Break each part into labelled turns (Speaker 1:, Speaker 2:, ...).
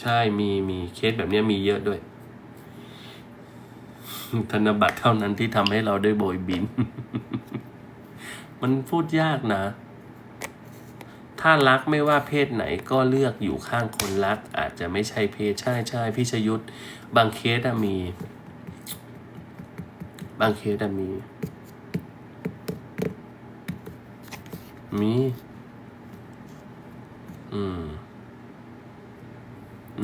Speaker 1: ใช่มีมีเคสแบบนี้มีเยอะด้วย ธนบัตรเท่านั้นที่ทำให้เราได้โบยบิน มันพูดยากนะ ถ้ารักไม่ว่าเพศไหนก็เลือกอยู่ข้างคนรัก อาจจะไม่ใช่เพศใช่ใช่พี่ชยุทธบางเคสอะมี บางเคสอะมี มี อืม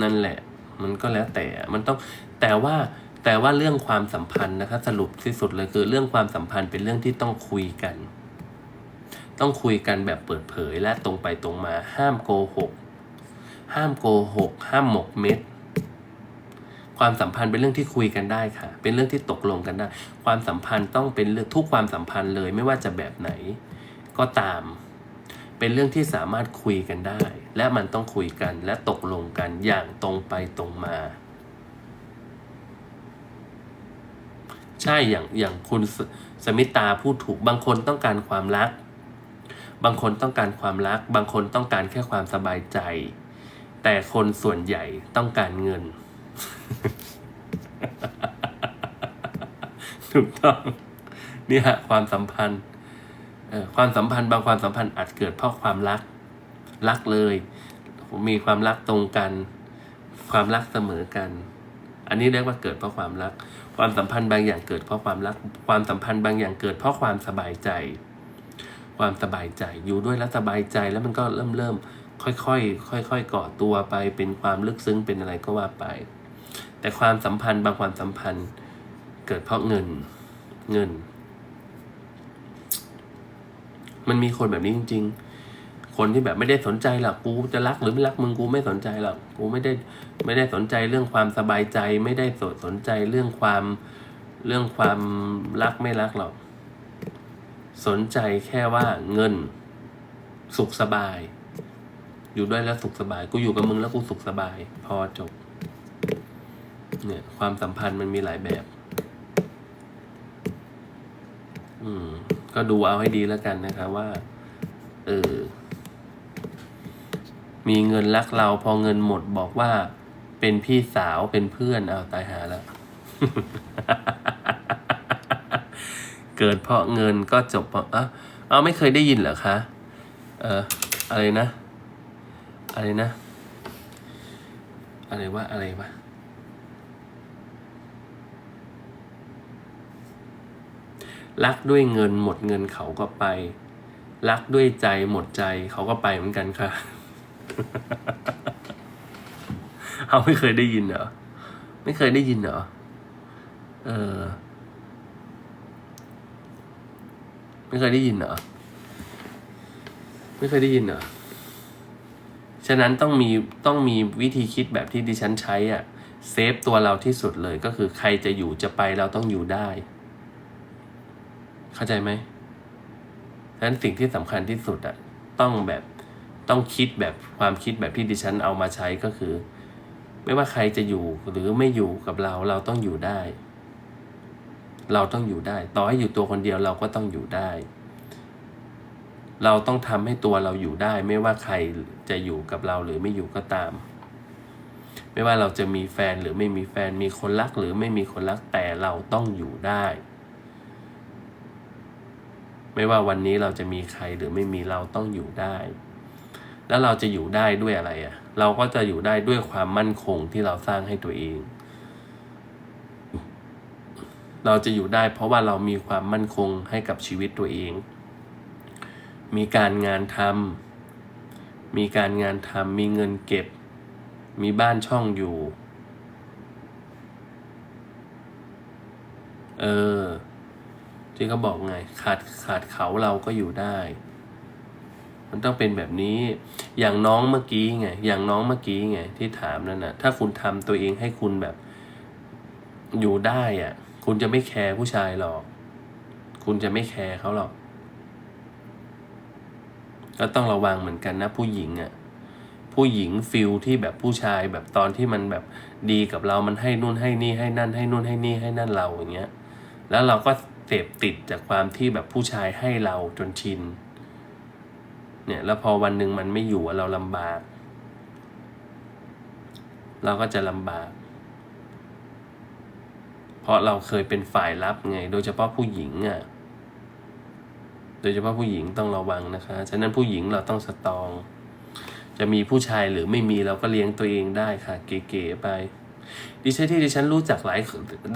Speaker 1: นั่นแหละ มันก็แล้วแต่มันต้องแต่ว่าแต่ว่าเรื่องความสัมพันธ์นะคะสรุปที่สุดเลยคือเรื่องความสัมพันธ์เป็นเรื่องที่ต้องคุยกัน ต้องคุยกันแบบเปิดเผยและตรงไปตรงมา ห้ามโกหกห้ามโกหกห้ามหมกเม็ดความสัมพันธ์เป็นเรื่องที่คุยกันได้ค่ะ เป็นเรื่องที่ตกลงกันได้ ความสัมพันธ์ต้องเป็นเรื่องทุกความสัมพันธ์เลยไม่ว่าจะแบบไหน ก็ตาม เป็นเรื่องที่สามารถคุยกันได้ และมันต้องคุยกันและตกลงกันอย่างตรงไปตรงมา ใช่อย่างอย่างคุณสสมิตาพูดถูกบางคนต้องการความรัก บางคนต้องการความรัก บางคนต้องการแค่ความสบายใจ แต่คนส่วนใหญ่ต้องการเงิน ถูกต้องนี่ฮะความสัมพันธ์ ความสัมพันธ์บางความสัมพันธ์อาจเกิดเพราะความรัก รักเลย มีความรักตรงกัน ความรักเสมอกัน อันนี้เรียกว่าเกิดเพราะความรัก ความสัมพันธ์บางอย่างเกิดเพราะความรัก ความสัมพันธ์บางอย่างเกิดเพราะความสบายใจ ความสบายใจอยู่ด้วยแล้วสบายใจแล้วมันก็เริ่มเริ่มค่อยๆค่อยๆก่อตัวไปเป็นความลึกซึ้งเป็นอะไรก็ว่าไป แต่ความสัมพันธ์บางความสัมพันธ์เกิดเพราะเงินเงิน มันมีคนแบบนี้จริง ๆ คนที่แบบไม่ได้สนใจหรอกกูจะรักหรือไม่รักมึงกูไม่สนใจหรอกกูไม่ได้ไม่ได้สนใจเรื่องความสบายใจ ไม่ได้สนใจเรื่องความเรื่องความรักไม่รักหรอกสนใจแค่ว่าเงิน สุขสบาย อยู่ด้วยแล้วสุขสบาย กูอยู่กับมึงแล้วกูสุขสบาย พอจบ เนี่ย ความสัมพันธ์มันมีหลายแบบ อืม ก็ดูเอาให้ดีแล้วกันนะคะว่า เออ มีเงินรักเราพอเงินหมดบอกว่า เป็นพี่สาวเป็นเพื่อนเอาตายหาแล้ว เกิดเพราะเงินก็จบเพราะเอ้าเอาไม่เคยได้ยินเหรอคะ เอออะไรนะ อะไรนะ อะไรวะอะไรวะ รักด้วยเงินหมดเงินเขาก็ไป รักด้วยใจหมดใจเขาก็ไปเหมือนกันค่ะ เอาไม่เคยได้ยินเหรอ ไม่เคยได้ยินเหรอ เออ ไม่เคยได้ยินเหรอ ไม่เคยได้ยินเหรอ ฉะนั้นต้องมีต้องมีวิธีคิดแบบที่ดิฉันใช้อะ เซฟตัวเราที่สุดเลยก็คือใครจะอยู่จะไปเราต้องอยู่ได้ เข้าใจไหมฉะนั้นสิ่งที่สำคัญที่สุดอะต้องแบบต้องคิดแบบความคิดแบบที่ดิฉันเอามาใช้ก็คือ ไม่ว่าใครจะอยู่หรือไม่อยู่กับเราเราต้องอยู่ได้ เราต้องอยู่ได้ ต่อให้อยู่ตัวคนเดียวเราก็ต้องอยู่ได้ เราต้องทำให้ตัวเราอยู่ได้ ไม่ว่าใครจะอยู่กับเราหรือไม่อยู่ก็ตาม ไม่ว่าเราจะมีแฟนหรือไม่มีแฟนมีคนรักหรือไม่มีคนรักแต่เราต้องอยู่ได้ ไม่ว่าวันนี้เราจะมีใครหรือไม่มีเราต้องอยู่ได้ แล้วเราจะอยู่ได้ด้วยอะไรอะ่ะ เราก็จะอยู่ได้ด้วยความมั่นคงที่เราสร้างให้ตัวเอง เราจะอยู่ได้เพราะว่าเรามีความมั่นคงให้กับชีวิตตัวเอง มีการงานทำมีการงานทำมีเงินเก็บ มีบ้านช่องอยู่ เออ ที่เขาบอกไงขาดขาดเขาเราก็อยู่ได้ มันต้องเป็นแบบนี้ อย่างน้องเมื่อกี้ไง อย่างน้องเมื่อกี้ไงที่ถามนั่นนะถ้าคุณทำตัวเองให้คุณแบบ อยู่ได้อะ คุณจะไม่แคร์ผู้ชายหรอก คุณจะไม่แคร์เขาหรอก ก็ต้องระวังเหมือนกันนะ ผู้หญิงอะผู้หญิงฟิลที่แบบผู้ชายแบบตอนที่มันแบบดีกับเรามันให้นู่นให้นี่ให้นั่นให้นู่นให้นี่ให้นั่นเราอย่างเงี้ย แล้วเราก็ เสพติดจากความที่แบบผู้ชายให้เราจนชิน เนี่ยแล้วพอวันหนึ่งมันไม่อยู่เราลำบาก เราก็จะลำบาก เพราะเราเคยเป็นฝ่ายรับไง โดยเฉพาะผู้หญิงอะ โดยเฉพาะผู้หญิงต้องระวังนะคะ ฉะนั้นผู้หญิงเราต้องสตอง จะมีผู้ชายหรือไม่มีเราก็เลี้ยงตัวเองได้ค่ะ เก๋ๆไป ดิฉันที่ดิฉันรู้จักหลาย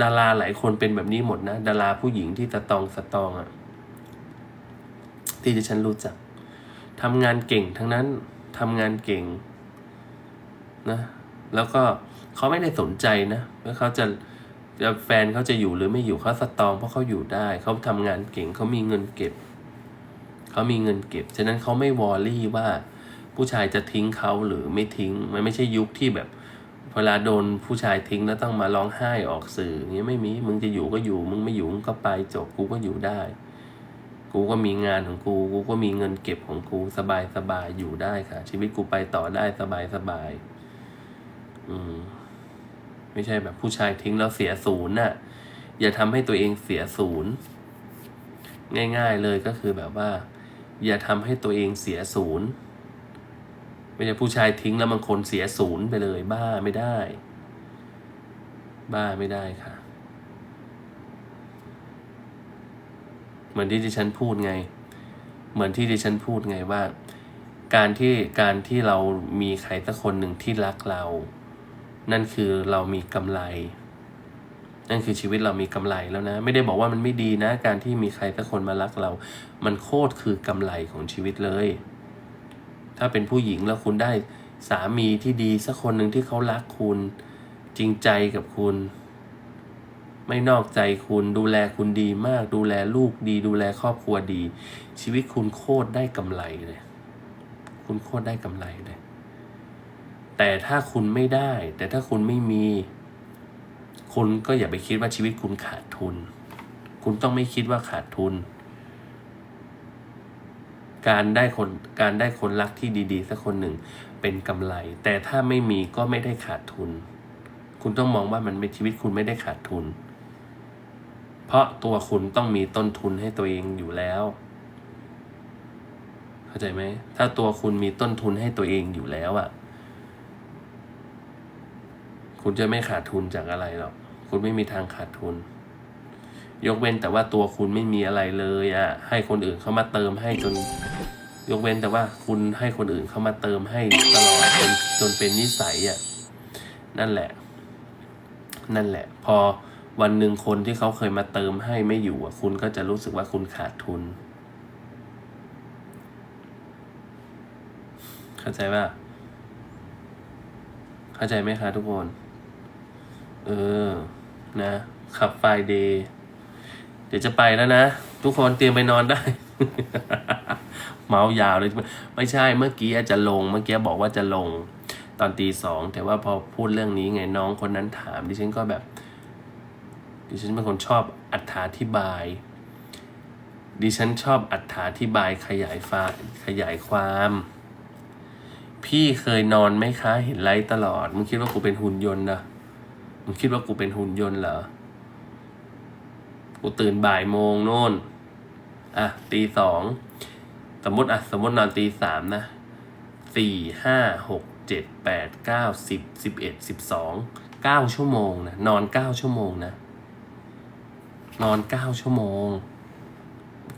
Speaker 1: ดาราหลายคนเป็นแบบนี้หมดนะ ดาราผู้หญิงที่สตองสตองอะที่ดิฉันรู้จักทำงานเก่งทั้งนั้นทำงานเก่งนะแล้วก็เขาไม่ได้สนใจนะว่าเขาจะจะแฟนเขาจะอยู่หรือไม่อยู่เขาสตองเพราะเขาอยู่ได้ เขาทำงานเก่งเขามีเงินเก็บเขามีเงินเก็บฉะนั้นเขาไม่วอรี่ว่า ผู้ชายจะทิ้งเขาหรือไม่ทิ้งมันไม่ใช่ยุคที่แบบ เวลาโดนผู้ชายทิ้งแล้วต้องมาร้องไห้ออกสื่อเงี้ยไม่มี มึงจะอยู่ก็อยู่ มึงไม่อยู่มึงก็ไปจบกูก็อยู่ได้ กูก็มีงานของกู กูก็มีเงินเก็บของกูสบายสบายอยู่ได้ค่ะ ชีวิตกูไปต่อได้สบายสบายอืม ไม่ใช่แบบผู้ชายทิ้งแล้วเสียศูนย์น่ะ อย่าทำให้ตัวเองเสียศูนย์ง่าย ๆเลยก็คือแบบว่า อย่าทำให้ตัวเองเสียศูนย์ ไม่ใช่ผู้ชายทิ้งแล้วบางคนเสียศูนย์ไปเลย บ้าไม่ได้ บ้าไม่ได้ค่ะ เหมือนที่ดิฉันพูดไง เหมือนที่ดิฉันพูดไงว่า การที่การที่เรามีใครสักคนหนึ่งที่รักเรา นั่นคือเรามีกำไร นั่นคือชีวิตเรามีกำไรแล้วนะ ไม่ได้บอกว่ามันไม่ดีนะ การที่มีใครสักคนมารักเรา มันโคตรคือกำไรของชีวิตเลย ถ้าเป็นผู้หญิงแล้วคุณได้สามีที่ดีสักคนหนึ่งที่เขารักคุณ จริงใจกับคุณ ไม่นอกใจคุณดูแลคุณดีมาก ดูแลลูกดี ดูแลครอบครัวดี ชีวิตคุณโคตรได้กำไรเลย คุณโคตรได้กำไรเลย แต่ถ้าคุณไม่ได้ แต่ถ้าคุณไม่มี คุณก็อย่าไปคิดว่าชีวิตคุณขาดทุน คุณต้องไม่คิดว่าขาดทุน การได้คนการได้คนรักที่ดีๆสักคนหนึ่งเป็นกำไร แต่ถ้าไม่มีก็ไม่ได้ขาดทุน คุณต้องมองว่ามันเป็นชีวิตคุณไม่ได้ขาดทุน เพราะตัวคุณต้องมีต้นทุนให้ตัวเองอยู่แล้ว เข้าใจไหมถ้าตัวคุณมีต้นทุนให้ตัวเองอยู่แล้วอะ่ะ คุณจะไม่ขาดทุนจากอะไรหรอก คุณไม่มีทางขาดทุน ยกเว้นแต่ว่าตัวคุณไม่มีอะไรเลยอะ่ะให้คนอื่นเขามาเติมให้จน ยกเว้นแต่ว่าคุณให้คนอื่นเขามาเติมให้ตลอดจนจนเป็นนิสัยอะ่ะนั่นแหละ นั่นแหละ พอวันหนึ่งคนที่เขาเคยมาเติมให้ไม่อยู่อะคุณก็จะรู้สึกว่าคุณขาดทุน เข้าใจป่ะเข้าใจไหมคะทุกคน เออ นะขับไฟเดย์ เดี๋ยวจะไปแล้วนะ ทุกคนเตรียมไปนอนได้ เมาส์ยาวเลย ไม่ใช่เมื่อกี้จะลง เมื่อกี้บอกว่าจะลงตอนตีสองแต่ว่าพอพูดเรื่องนี้ไงน้องคนนั้นถามดิฉันก็แบบ ดิฉันเป็นคนชอบอัธาธิบาย ดิฉันชอบอัธาธิบายขยายฟ้าขยายความ พี่เคยนอนไหมคะเห็นไลฟ์ตลอดมึงคิดว่ากูเป็นหุ่นยนต์นะมึงคิดว่ากูเป็นหุ่นยนต์เหรอ กูตื่นบ่ายโมงโน่น อะตีสอง สมมติอะ สมมตินอนตีสามนะสี่ห้าหกเจ็ดแปดเก้าสิบสิบเอ็ดสิบสองเก้าชั่วโมงนะ นอนเก้าชั่วโมงนะ นอนเก้าชั่วโมง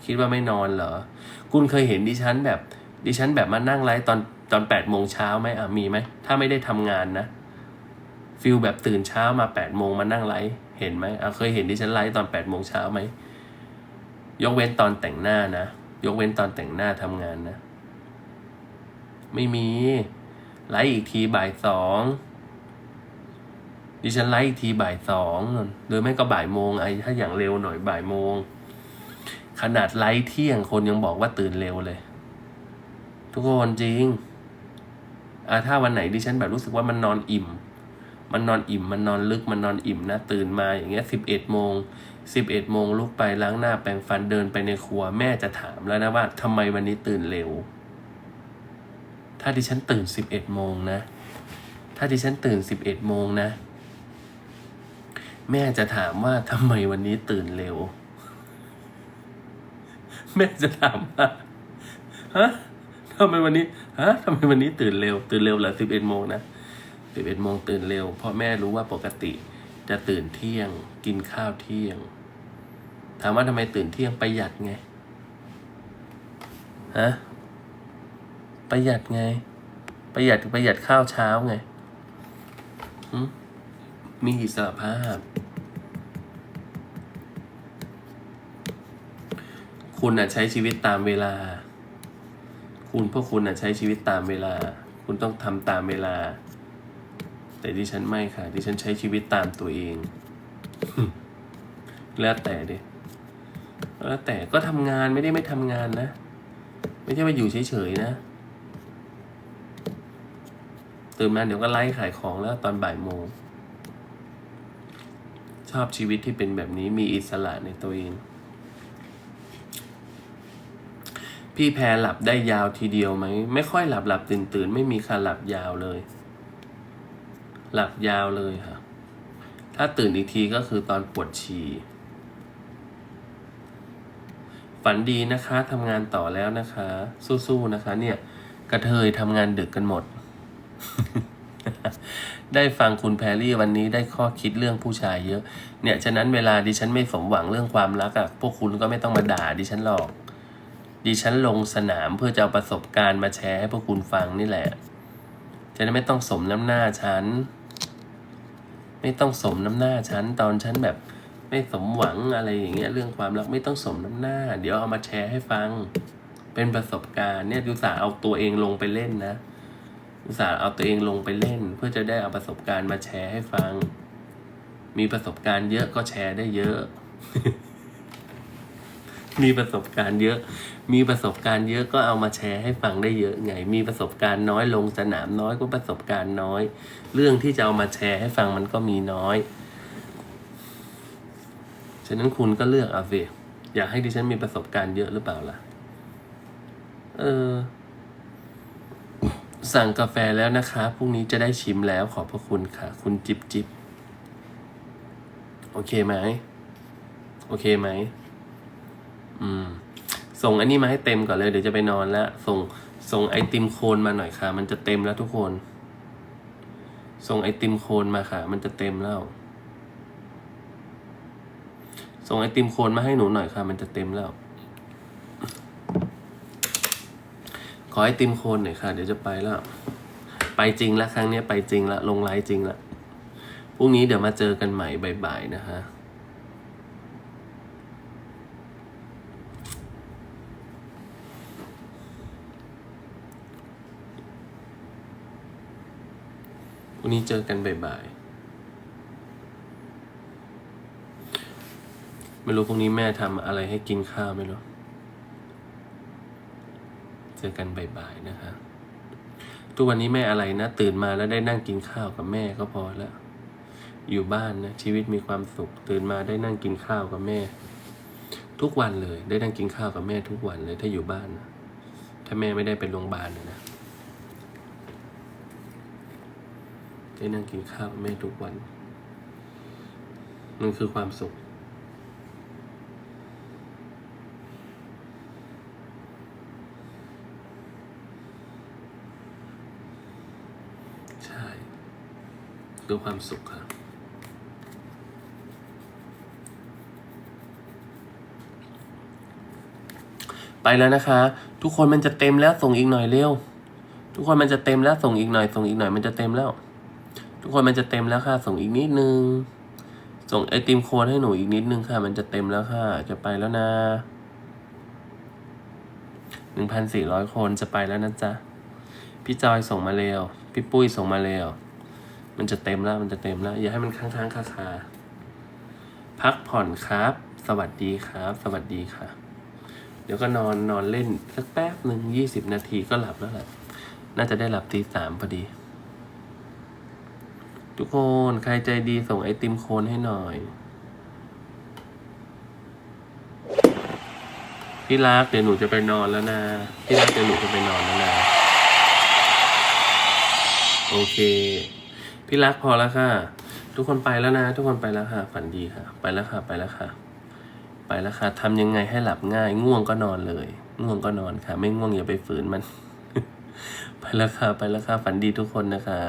Speaker 1: คิดว่าไม่นอนเหรอ คุณเคยเห็นดิฉันแบบ ดิฉันแบบมานั่งไลฟ์ตอนตอนแปดโมงเช้าไหมอะมีไหม ถ้าไม่ได้ทำงานนะฟิลแบบตื่นเช้ามาแปดโมงมานั่งไลฟ์ เห็นไหมอะเคยเห็นดิฉันไลฟ์ตอนแปดโมงเช้าไหม ยกเว้นตอนแต่งหน้านะ ยกเว้นตอนแต่งหน้าทำงานนะ ไม่มี ไลฟ์อีกทีบ่ายสองดิฉันไลฟ์อีกทีบ่ายสองหรือไม่ก็บ่ายโมงไอ้ถ้าอย่างเร็วหน่อยบ่ายโมง ขนาดไลฟ์เที่ยงคนยังบอกว่าตื่นเร็วเลย ทุกคนจริงอะถ้าวันไหนดิฉันแบบรู้สึกว่ามันนอนอิ่ม มันนอนอิ่ม มันนอนลึกมันนอนอิ่มนะตื่นมาอย่างเงี้ยสิบเอ็ดโมงสิบเอ็ดโมงลุกไปล้างหน้าแปรงฟันเดินไปในครัวแม่จะถามแล้วนะว่าทำไมวันนี้ตื่นเร็ว ถ้าดิฉันตื่นสิบเอ็ดโมงนะ ถ้าดิฉันตื่นสิบเอ็ดโมงนะ แม่จะถามว่าทำไมวันนี้ตื่นเร็ว แม่จะถามว่าฮะทำไมวันนี้ฮะทำไมวันนี้ตื่นเร็ว ตื่นเร็วเหรอสิบเอ็ดโมงนะ สิบเอ็ดโมงตื่นเร็วเพราะแม่รู้ว่าปกติจะตื่นเที่ยง กินข้าวเที่ยง ถามว่าทำไมตื่นเที่ยงประหยัดไงฮะประหยัดไง ประหยัดประหยัดข้าวเช้าไงมีอิสระภาพ คุณอะใช้ชีวิตตามเวลา คุณพวกคุณอะใช้ชีวิตตามเวลา คุณต้องทำตามเวลา แต่ดิฉันไม่ค่ะ ดิฉันใช้ชีวิตตามตัวเอง แล้วแต่ดิแล้วแต่ก็ทำงานไม่ได้ไม่ทำงานนะ ไม่ใช่ว่าอยู่เฉยๆนะ ตื่นมาเดี๋ยวก็ไลฟ์ขายของแล้วตอนบ่ายโมง ชอบชีวิตที่เป็นแบบนี้มีอิสระในตัวเอง พี่แพรหลับได้ยาวทีเดียวไหม ไม่ค่อยหลับหลับตื่นตื่นไม่มีค่ะหลับยาวเลย หลับยาวเลยค่ะ ถ้าตื่นอีกทีก็คือตอนปวดฉี่ ฝันดีนะคะทำงานต่อแล้วนะคะ สู้ๆนะคะ เนี่ย กระเทยทำงานดึกกันหมด ได้ฟังคุณแพรรี่วันนี้ได้ข้อคิดเรื่องผู้ชายเยอะ เนี่ย ฉะนั้นเวลาดิฉันไม่สมหวังเรื่องความรักอะ่ะ พวกคุณก็ไม่ต้องมาด่าดิฉันหรอก ดิฉันลงสนามเพื่อจะเอาประสบการณ์มาแชร์ให้พวกคุณฟังนี่แหละจะได้ไม่ต้องสมน้ำหน้าฉัน ไม่ต้องสมน้ำหน้าฉันตอนฉันแบบไม่สมหวังอะไรอย่างเงี้ยเรื่องความรักไม่ต้องสมน้ำหน้า เดี๋ยวเอามาแชร์ให้ฟัง เป็นประสบการณ์เนี่ยอุตส่าห์เอาตัวเองลงไปเล่นนะ อุตส่าห์เอาตัวเองลงไปเล่น เพื่อจะได้เอาประสบการณ์มาแชร์ให้ฟัง มีประสบการณ์เยอะก็แชร์ได้เยอะ มีประสบการณ์เยอะ มีประสบการณ์เยอะก็เอามาแชร์ให้ฟังได้เยอะไง มีประสบการณ์น้อยลงสนามน้อยก็ประสบการณ์น้อย เรื่องที่จะเอามาแชร์ให้ฟังมันก็มีน้อย ฉะนั้นคุณก็เลือกเอาสิอยากให้ดิฉันมีประสบการณ์เยอะหรือเปล่าล่ะ เออ สั่งกาแฟแล้วนะคะพรุ่งนี้จะได้ชิมแล้วขอบพระคุณค่ะ คุณจิบจิบโอเคไหม โอเคไหม อืม ส่งอันนี้มาให้เต็มก่อนเลย เดี๋ยวจะไปนอนแล้ว ส่ง ส่งไอติมโคนมาหน่อยค่ะ มันจะเต็มแล้วทุกคน ส่งไอติมโคนมาค่ะ มันจะเต็มแล้ว ส่งไอติมโคนมาให้หนูหน่อยค่ะ มันจะเต็มแล้ว ขอไอติมโคนหน่อยค่ะ เดี๋ยวจะไปแล้ว ไปจริงแล้วครั้งนี้ไปจริงละลงไลน์จริงละพรุ่งนี้เดี๋ยวมาเจอกันใหม่บ่ายๆนะคะ พรุ่งนี้เจอกันบ่ายๆไม่รู้พรุ่งนี้แม่ทำอะไรให้กินข้าวไม่รู้ เจอกันบ่ายๆนะคะทุกวันนี้แม่อะไรนะ ตื่นมาแล้วได้นั่งกินข้าวกับแม่ก็พอแล้ว อยู่บ้านนะชีวิตมีความสุข ตื่นมาได้นั่งกินข้าวกับแม่ ทุกวันเลย ได้นั่งกินข้าวกับแม่ทุกวันเลยถ้าอยู่บ้านนะถ้าแม่ไม่ได้ไปโรงพยาบาลนะนะ ได้นั่งกินข้าวแม่ทุกวัน มันคือความสุข ใช่ คือความสุขครับไปแล้วนะคะ ทุกคนมันจะเต็มแล้วส่งอีกหน่อยเร็ว ทุกคนมันจะเต็มแล้วส่งอีกหน่อยส่งอีกหน่อยมันจะเต็มแล้ว ทุกคนมันจะเต็มแล้วค่ะ ส่งอีกนิดนึง ส่งไอติมโคนให้หนูอีกนิดนึงค่ะ มันจะเต็มแล้วค่ะ จะไปแล้วนะหนึ่งพันสี่ร้อยคนจะไปแล้วนะจ๊ะ พี่จอยส่งมาเร็ว พี่ปุ้ยส่งมาเร็ว มันจะเต็มแล้ว มันจะเต็มแล้ว อย่าให้มันค้างๆคาคาพักผ่อนครับ สวัสดีครับ สวัสดีค่ะ เดี๋ยวก็นอนนอนเล่นสักแป๊บหนึ่งยี่สิบนาทีก็หลับแล้วแหละ น่าจะได้หลับตีสามพอดี ทุกคนใครใจดีส่งไอติมโคนให้หน่อย พี่รักเดี๋ยวหนูจะไปนอนแล้วนะ พี่รักเดี๋ยวหนูจะไปนอนแล้วนะ โอเค พี่รักพอแล้วค่ะ ทุกคนไปแล้วนะ ทุกคนไปแล้วค่ะ ฝันดีค่ะ ไปแล้วค่ะ ไปแล้วค่ะ ไปแล้วค่ะทำยังไงให้หลับง่าย ง่วงก็นอนเลย ง่วงก็นอนค่ะ ไม่ง่วงอย่าไปฝืนมัน ไปแล้วค่ะ ไปแล้วค่ะ ฝันดีทุกคนนะคะ